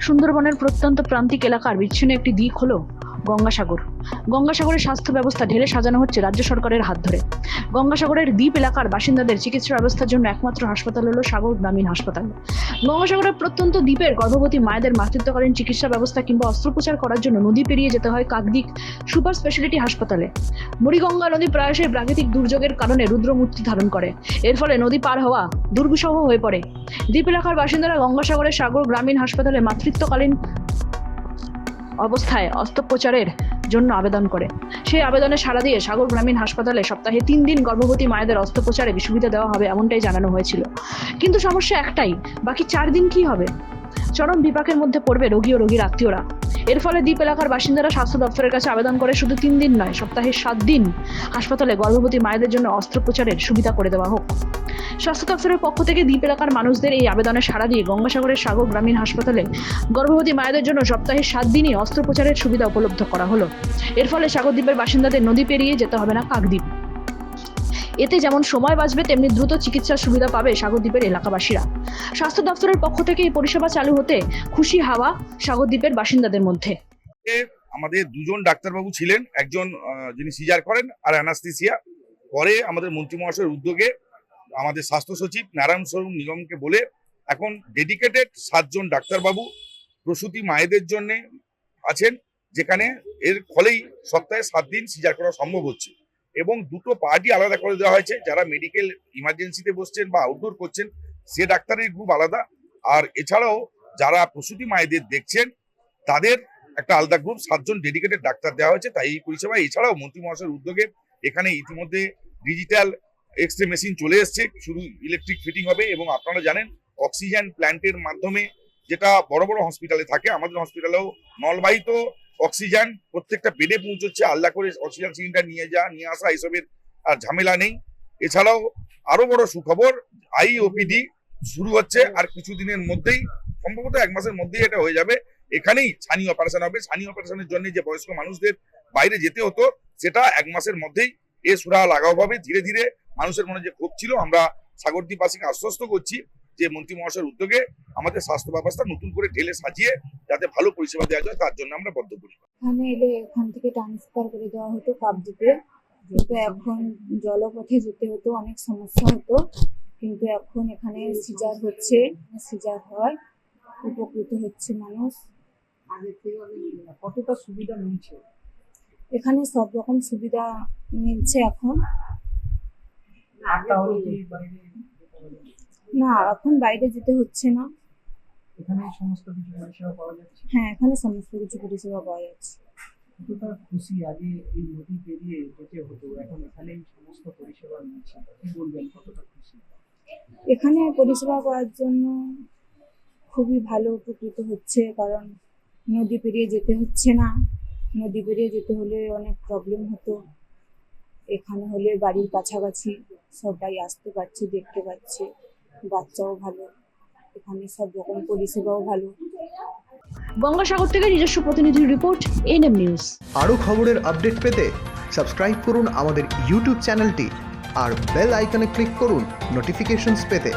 সুন্দরবনের প্রত্যন্ত প্রান্তিক এলাকার বিচ্ছিন্ন একটি দিক হলো গঙ্গাসাগর। গঙ্গাসাগরের স্বাস্থ্য ব্যবস্থা ঢেলে সাজানো হচ্ছে রাজ্য সরকারের হাত ধরে। গঙ্গাসাগরের দ্বীপ এলাকার বাসিন্দাদের চিকিৎসা ব্যবস্থার জন্য একমাত্র হাসপাতাল হলো সাগর গ্রামীণ হাসপাতাল। গঙ্গাসাগরের প্রত্যন্ত দ্বীপের গর্ভবতী মায়েদের মাতৃত্বকালীন চিকিৎসা ব্যবস্থা কিংবা অস্ত্রোপচার করার জন্য নদী পেরিয়ে যেতে হয় কাকদ্বীপ সুপার স্পেশালিটি হাসপাতালে। বুড়িগঙ্গা নদী প্রায়শই প্রাকৃতিক দুর্যোগের কারণে রুদ্রমূর্তি ধারণ করে। এর ফলে নদী পার হওয়া দুর্বিষহ হয়ে পড়ে। দ্বীপ এলাকার বাসিন্দারা গঙ্গাসাগরের সাগর গ্রামীণ হাসপাতালে মাতৃত্বকালীন অবস্থায় অস্ত্রোপচারের জন্য আবেদন করে। সেই আবেদনে সাড়া দিয়ে সাগর গ্রামীণ হাসপাতালে সপ্তাহে তিন দিন গর্ভবতী মায়েদের অস্ত্রোপচারে সুবিধা দেওয়া হবে এমনটাই জানানো হয়েছিল। কিন্তু সমস্যা একটাই, বাকি চার দিন কি হবে? চরম বিপাকের মধ্যে পড়বে রোগী ও রোগীর আত্মীয়রা। এর ফলে দ্বীপ এলাকার বাসিন্দারা স্বাস্থ্য দপ্তরের কাছে আবেদন করে শুধু তিন দিন নয়, সপ্তাহে সাত দিন হাসপাতালে গর্ভবতী মায়েদের জন্য অস্ত্রোপচারের সুবিধা করে দেওয়া হোক। স্বাস্থ্য দপ্তরের পক্ষ থেকে দ্বীপ এলাকার মানুষদের এই আবেদনে সাড়া দিয়ে গঙ্গাসাগরের সাগর গ্রামীণ হাসপাতালে গর্ভবতী মায়েদের জন্য সপ্তাহে সাত দিনই অস্ত্রোপচারের সুবিধা উপলব্ধ করা হলো। এর ফলে সাগর দ্বীপের বাসিন্দাদের নদী পেরিয়ে যেতে হবে না কাকদ্বীপ। এতে যেমন সময় বাঁচবে, তেমনি দ্রুত চিকিৎসার সুবিধা পাবে সাগরদ্বীপের এলাকাবাসীরা। স্বাস্থ্য দপ্তরের পক্ষ থেকে এই পরিষেবা চালু হতে খুশি হাওয়া সাগরদ্বীপের বাসিন্দাদের মধ্যে। আমাদের দুজন ডাক্তারবাবু ছিলেন, একজন যিনি সিজার করেন আর অ্যানাস্থেসিয়া। পরে আমাদের মন্ত্রী মহাশয়ের উদ্যোগে আমাদের স্বাস্থ্য সচিব নারায়ণ স্বরূপ নিগমকে বলে এখন ডেডিকেটেড সাতজন ডাক্তারবাবু প্রসূতি মায়েদের জন্য আছেন, যেখানে এর ফলেই সপ্তাহে সাত দিন সিজার করা সম্ভব হচ্ছে। এবং দুটো পার্টি আলাদা করে দেওয়া হয়েছে। যারা মেডিকেল ইমার্জেন্সিতে বসছেন বা আউটডোর করছেন, সে ডাক্তারের গ্রুপ আলাদা। আর এছাড়াও যারা প্রসূতি মায়েদের দেখছেন, তাদের একটা আলাদা গ্রুপ সাতজন ডেডিকেটেড ডাক্তার দেওয়া হয়েছে তাই এই পরিষেবা এছাড়াও মন্ত্রী মহাশয়ের উদ্যোগে এখানে ইতিমধ্যে ডিজিটাল এক্স রে মেশিন চলে এসছে। শুধু ইলেকট্রিক ফিটিং হবে এবং আপনারা জানেন অক্সিজেন প্ল্যান্টের মাধ্যমে যেটা বড় বড় হসপিটালে থাকে, আমাদের হসপিটালেও নলবাহিত অক্সিজেন, প্রত্যেকটা বেডে পৌঁছচ্ছে আল্লাহ করে অক্সিজেন সিলিন্ডার নিয়ে যা, নিয়ে আসা, এসবের আর ঝামেলা নেই। এছাড়াও আরও বড় সুখবর আই আইওপিডি শুরু হচ্ছে আর কিছুদিনের মধ্যেই, সম্ভবত এক মাসের মধ্যেই এটা হয়ে যাবে। এখানেই ছানি অপারেশন হবে। ছানি অপারেশনের জন্য যে বয়স্ক মানুষদের বাইরে যেতে হতো, সেটা এক মাসের মধ্যেই এ সুরা লাগাও হবে। ধীরে ধীরে মানুষের মনে যে ক্ষোভ ছিল, আমরা সাগরদ্বীপবাসীকে আশ্বস্ত করছি। যে মন্ত্রী মহাশয়ের উদ্যোগে আমাদের স্বাস্থ্য ব্যবস্থা নতুন করে ঢেলে সাজিয়ে যাতে ভালো পরিষেবা দেওয়া যায় তার জন্য আমরা বদ্ধপরিকর। এখানে এলে এখান থেকে ট্রান্সফার করে দেওয়া হতো কাপদ্বীপে কিন্তু এখন জলপথে যেতে হতো অনেক সমস্যা হতো। কিন্তু এখন এখানে সিজার হচ্ছে সিজার হয় উপকৃত হচ্ছে মানুষ। কতটা সুবিধা মিলছে? এখানে সব রকম সুবিধা মিলছে এখন আর তাহলে কি বাইরে না এখন বাইরে যেতে হচ্ছে না। এখানে সমস্ত কিছু পরিষেবা পাওয়া যাচ্ছে? হ্যাঁ এখানে সমস্ত কিছু পরিষেবা পাওয়া যাচ্ছে। কতটা খুশি আগে এই নদী পেরিয়ে যেতে হতো এখন এখানেই সমস্ত পরিষেবা মিলছে কি বলবেন কতটা খুশি? এখানে পরিষেবা পাওয়ার জন্য খুবই ভালো উপকৃত হচ্ছে কারণ নদী পেরিয়ে যেতে হচ্ছে না। নদী পেরিয়ে যেতে হলে অনেক প্রবলেম হতো। এখানে হলে বাড়ির কাছাকাছি সবাই আসতে পারছে দেখতে পাচ্ছে। বাচ্চাও ভালো এখানে সব রকম পরিষেবাও ভালো। গঙ্গাসাগর থেকে নিজস্ব প্রতিনিধির রিপোর্ট এনএম নিউজ আরও খবরের আপডেট পেতে সাবস্ক্রাইব করুন আমাদের ইউটিউব চ্যানেলটি আর বেল আইকনে ক্লিক করুন নোটিফিকেশনস পেতে।